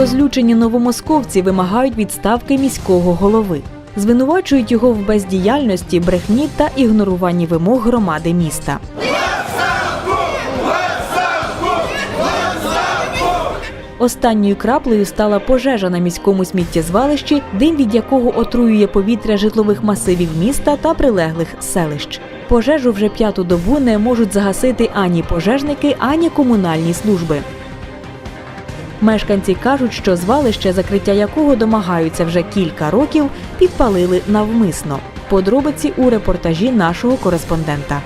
розлючені новомосковці вимагають відставки міського голови. Звинувачують його в бездіяльності, брехні та ігноруванні вимог громади міста. Останньою краплею стала пожежа на міському сміттєзвалищі, дим від якого отруює повітря житлових масивів міста та прилеглих селищ. Пожежу вже п'яту добу не можуть загасити ані пожежники, ані комунальні служби. Мешканці кажуть, що звалище, закриття якого домагаються вже кілька років, підпалили навмисно. Подробиці у репортажі нашого кореспондента.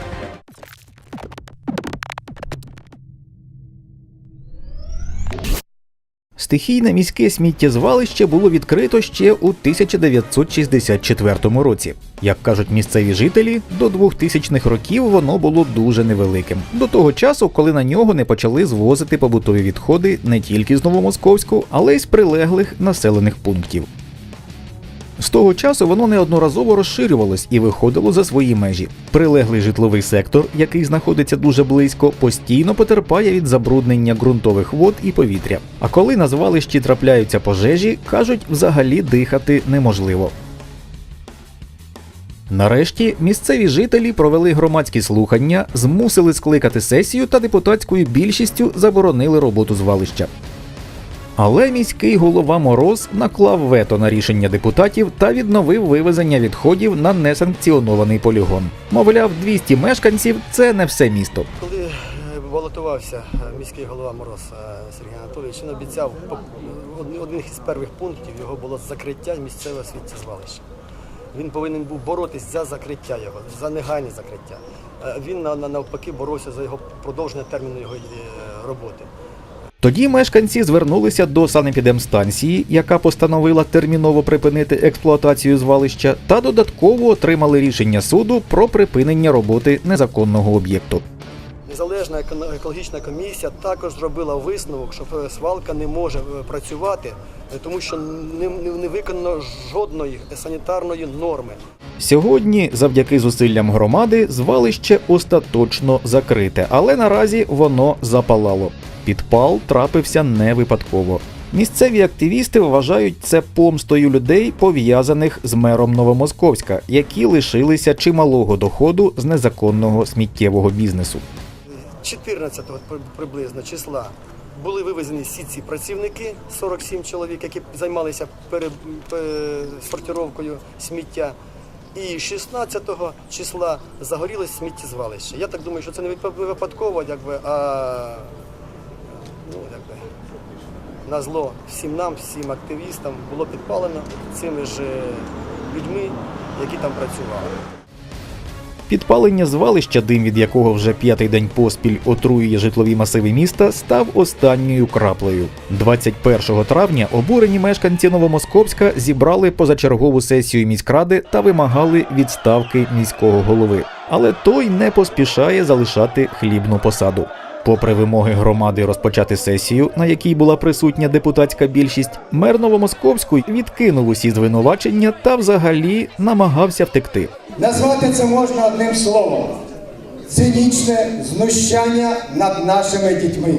Стихійне міське сміттєзвалище було відкрито ще у 1964 році. Як кажуть місцеві жителі, до 2000-х років воно було дуже невеликим. До того часу, коли на нього не почали звозити побутові відходи не тільки з Новомосковську, але й з прилеглих населених пунктів. З того часу воно неодноразово розширювалось і виходило за свої межі. Прилеглий житловий сектор, який знаходиться дуже близько, постійно потерпає від забруднення ґрунтових вод і повітря. А коли на звалищі трапляються пожежі, кажуть, взагалі дихати неможливо. Нарешті місцеві жителі провели громадські слухання, змусили скликати сесію та депутатською більшістю заборонили роботу звалища. Але міський голова Мороз наклав вето на рішення депутатів та відновив вивезення відходів на несанкціонований полігон. Мовляв, 200 мешканців це не все місто. Коли е, балотувався е, міський голова Мороз е, Сергій Анатолійович, він обіцяв по- од- один із перших пунктів його було закриття місцевого сміттєзвалища. Він повинен був боротись за закриття його, за негайне закриття. Він на- на- навпаки боровся за його продовження терміну його роботи. Тоді мешканці звернулися до санепідемстанції, яка постановила терміново припинити експлуатацію звалища, та додатково отримали рішення суду про припинення роботи незаконного об'єкту. Незалежна еко- екологічна комісія також зробила висновок, що е, свалка не може е, працювати, е, тому що не виконано жодної санітарної норми. Сьогодні, завдяки зусиллям громади, звалище остаточно закрите, але наразі воно запалало. Підпал трапився не випадково. Місцеві активісти вважають це помстою людей, пов'язаних з мером Новомосковська, які лишилися чималого доходу з незаконного сміттєвого бізнесу. 14 при- приблизно числа були вивезені всі ці працівники, 47 чоловік, які займалися пере, сортировкою сміття. І 16 числа загорілось сміттєзвалище. Я так думаю, що це не випа- випадково, якби, а на зло всім нам, всім активістам було підпалено цими ж людьми, які там працювали. Підпалення звалища, дим від якого вже п'ятий день поспіль отруює житлові масиви міста, став останньою краплею. 21 травня обурені мешканці Новомосковська зібрали позачергову сесію міськради та вимагали відставки міського голови. Але той не поспішає залишати хлібну посаду. Попри вимоги громади розпочати сесію, на якій була присутня депутатська більшість, мер Новомосковську відкинув усі звинувачення та взагалі намагався втекти. Назвати це можна одним словом: цинічне знущання над нашими дітьми,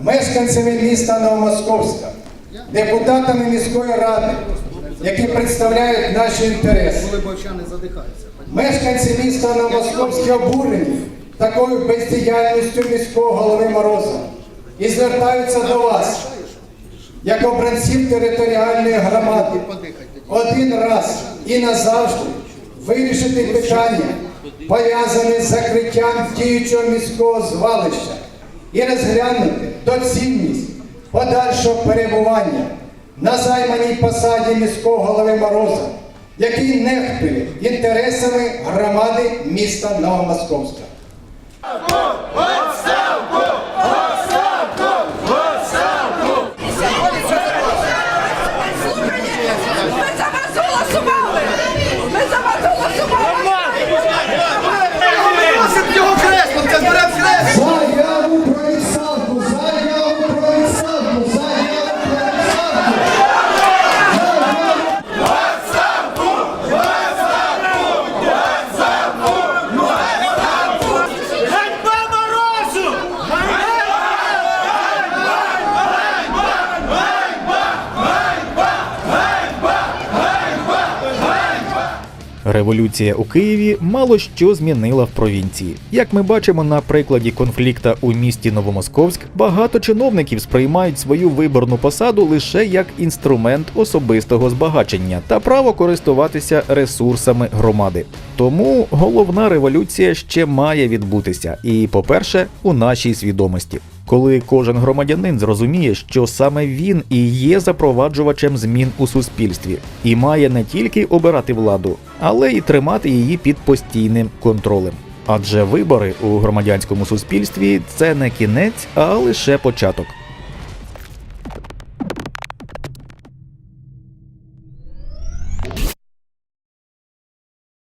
мешканцями міста Новомосковська, депутатами міської ради, які представляють наші інтереси. Мешканці міста Новомосковське обурені такою бездіяльністю міського голови Мороза і звертаються до вас, як обранців територіальної громади, один раз і назавжди вирішити питання, пов'язане з закриттям діючого міського звалища і розглянути доцільність подальшого перебування на займаній посаді міського голови Мороза, який нехтує інтересами громади міста Новомосковська. Революція у Києві мало що змінила в провінції. Як ми бачимо на прикладі конфлікта у місті Новомосковськ, багато чиновників сприймають свою виборну посаду лише як інструмент особистого збагачення та право користуватися ресурсами громади. Тому головна революція ще має відбутися, і, по-перше, у нашій свідомості. Коли кожен громадянин зрозуміє, що саме він і є запроваджувачем змін у суспільстві, і має не тільки обирати владу, але й тримати її під постійним контролем. Адже вибори у громадянському суспільстві це не кінець, а лише початок.